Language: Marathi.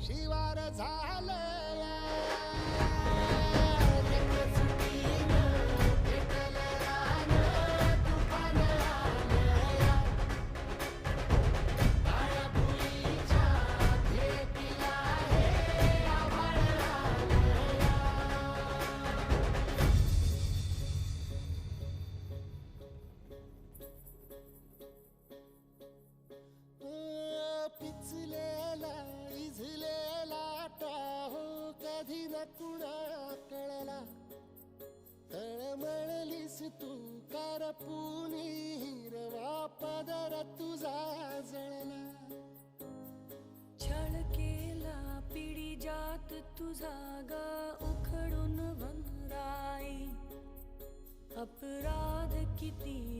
शिवार झालं व्यापून हिरवा पदर तुझा जळला छळ केला पिढी जात तुझा गा उखडून वनराई. अपराध किती